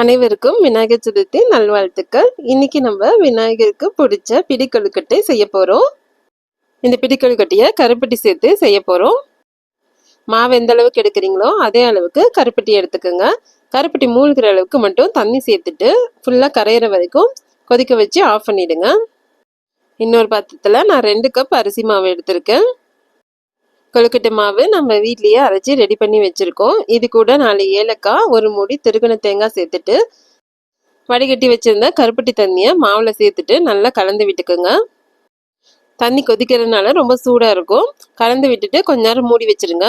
அனைவருக்கும் விநாயகர் சதுர்த்தி நல்வாழ்த்துக்கள். இன்னைக்கு நம்ம விநாயகருக்கு பிடிச்ச பிடிக்கொழுக்கட்டை செய்ய போகிறோம் இந்த பிடிக்கொழுக்கட்டையை கருப்பட்டி சேர்த்து செய்ய போகிறோம் மாவு எந்த அளவுக்கு எடுக்கிறீங்களோ அதே அளவுக்கு கருப்பட்டி எடுத்துக்கோங்க. கருப்பட்டி மூழ்கிற அளவுக்கு மட்டும் தண்ணி சேர்த்துட்டு ஃபுல்லாக கரையிற வரைக்கும் கொதிக்க வச்சு ஆஃப் பண்ணிவிடுங்க இன்னொரு பாத்திரத்தில் நான் ரெண்டு கப் அரிசி மாவு எடுத்திருக்கேன். கொழுக்கட்டை மாவு நம்ம வீட்லேயே அரைச்சி ரெடி பண்ணி வச்சுருக்கோம். இது கூட நாலு ஏலக்காய் ஒரு மூடி திருகுண தேங்காய் சேர்த்துட்டு வடிகட்டி வச்சுருந்த கருப்பட்டி தண்ணியை மாவில் சேர்த்துட்டு நல்லா கலந்து விட்டுக்குங்க. தண்ணி கொதிக்கிறதுனால ரொம்ப சூடாக இருக்கும். கலந்து விட்டுட்டு கொஞ்ச நேரம் மூடி வச்சுருங்க.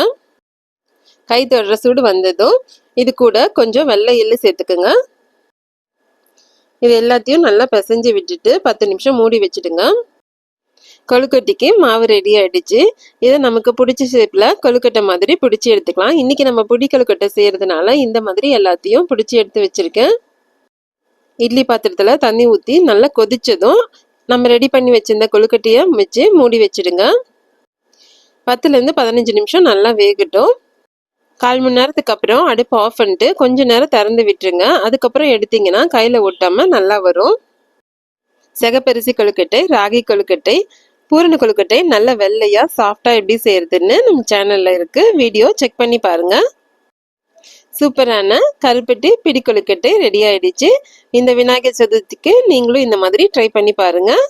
கை தொடுற சூடு வந்ததும் இது கூட கொஞ்சம் வெள்ளை எள்ளு சேர்த்துக்குங்க. இது எல்லாத்தையும் நல்லா பிசைஞ்சு விட்டுட்டு பத்து நிமிஷம் மூடி வச்சுடுங்க. கொழுக்கட்டைக்கு மாவு ரெடி ஆகிடுச்சு இதை நமக்கு பிடிச்ச ஷேப்பில் கொழுக்கட்டை மாதிரி பிடிச்சி எடுத்துக்கலாம். இன்றைக்கி நம்ம பிடி கொழுக்கட்டை செய்கிறதுனால இந்த மாதிரி எல்லாத்தையும் பிடிச்சி எடுத்து வச்சுருக்கேன். இட்லி பாத்திரத்தில் தண்ணி ஊற்றி நல்லா கொதித்ததும் நம்ம ரெடி பண்ணி வச்சிருந்த கொழுக்கட்டையை வச்சு மூடி வச்சுடுங்க. பத்துலேருந்து பதினஞ்சு நிமிஷம் நல்லா வேகட்டும். கால் மணி நேரத்துக்கு அப்புறம் அடுப்பு ஆஃப் பண்ணிட்டு கொஞ்ச நேரம் திறந்து விட்டுருங்க. அதுக்கப்புறம் எடுத்தீங்கன்னா கையில் ஒட்டாமல் நல்லா வரும். செகப்பரிசி கொழுக்கட்டை ராகி கொழுக்கட்டை பூரண கொழுக்கட்டை நல்ல வெள்ளையாக சாஃப்டாக எப்படி செய்கிறதுன்னு நம்ம சேனலில் இருக்குது வீடியோ செக் பண்ணி பாருங்கள் சூப்பரான கருப்பட்டி பிடி கொழுக்கட்டை ரெடி ஆயிடுச்சு. இந்த விநாயகர் சதுர்த்திக்கு நீங்களும் இந்த மாதிரி ட்ரை பண்ணி பாருங்கள்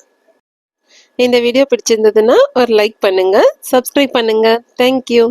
இந்த வீடியோ பிடிச்சிருந்ததுன்னா ஒரு லைக் பண்ணுங்கள் சப்ஸ்கிரைப் பண்ணுங்கள் தேங்க்யூ